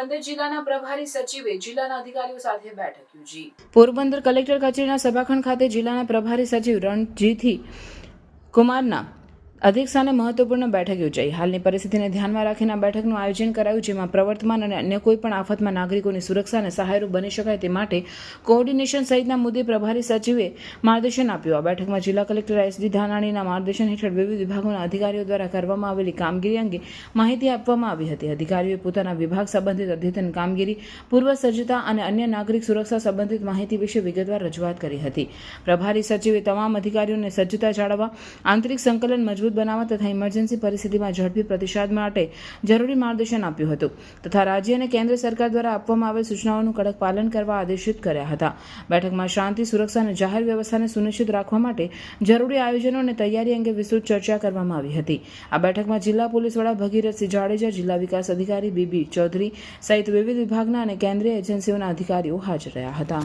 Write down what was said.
પોરબંદર જિલ્લાના પ્રભારી સચિવે જિલ્લાના અધિકારીઓ સાથે બેઠક યોજી. પોરબંદર કલેક્ટર કચેરીના સભાખંડ ખાતે જિલ્લાના પ્રભારી સચિવ રણજીથી કુમારના અધ્યક્ષસ્થાને મહત્વપૂર્ણ બેઠક યોજાઈ. હાલની પરિસ્થિતિને ધ્યાનમાં રાખીને આ બેઠકનું આયોજન કરાયું, જેમાં પ્રવર્તમાન અને અન્ય કોઈ પણ આફતમાં નાગરિકોની સુરક્ષા અને સહાયરૂપ બની શકાય તે માટે કોઓર્ડિનેશન સહિતના મુદ્દે પ્રભારી સચિવે માર્ગદર્શન આપ્યું. આ બેઠકમાં જિલ્લા કલેક્ટર એસડી ધાનાણીના માર્ગદર્શન હેઠળ વિવિધ વિભાગોના અધિકારીઓ દ્વારા કરવામાં આવેલી કામગીરી અંગે માહિતી આપવામાં આવી હતી. અધિકારીઓએ પોતાના વિભાગ સંબંધિત અદ્યતન કામગીરી, પૂર્વ સજ્જતા અને અન્ય નાગરિક સુરક્ષા સંબંધિત માહિતી વિશે વિગતવાર રજૂઆત કરી હતી. પ્રભારી સચિવે તમામ અધિકારીઓને સજ્જતા જાળવવા, આંતરિક સંકલન મજબૂત બનાવવા તથા ઇમરજન્સી પરિસ્થિતિમાં ઝડપી પ્રતિસાદ માટે જરૂરી માર્ગદર્શન આપ્યું હતું તથા રાજ્ય અને કેન્દ્ર સરકાર દ્વારા આપવામાં આવેલ સૂચનાઓનું કડક પાલન કરવા આદેશિત કર્યા હતા. બેઠકમાં શાંતિ, સુરક્ષા અને જાહેર વ્યવસ્થાને સુનિશ્ચિત રાખવા માટે જરૂરી આયોજનો અને તૈયારી અંગે વિસ્તૃત ચર્ચા કરવામાં આવી હતી. આ બેઠકમાં જિલ્લા પોલીસ વડા ભગીરથસિંહ જાડેજા, જિલ્લા વિકાસ અધિકારી બીબી ચૌધરી સહિત વિવિધ વિભાગના અને કેન્દ્રીય એજન્સીઓના અધિકારીઓ હાજર રહ્યા હતા.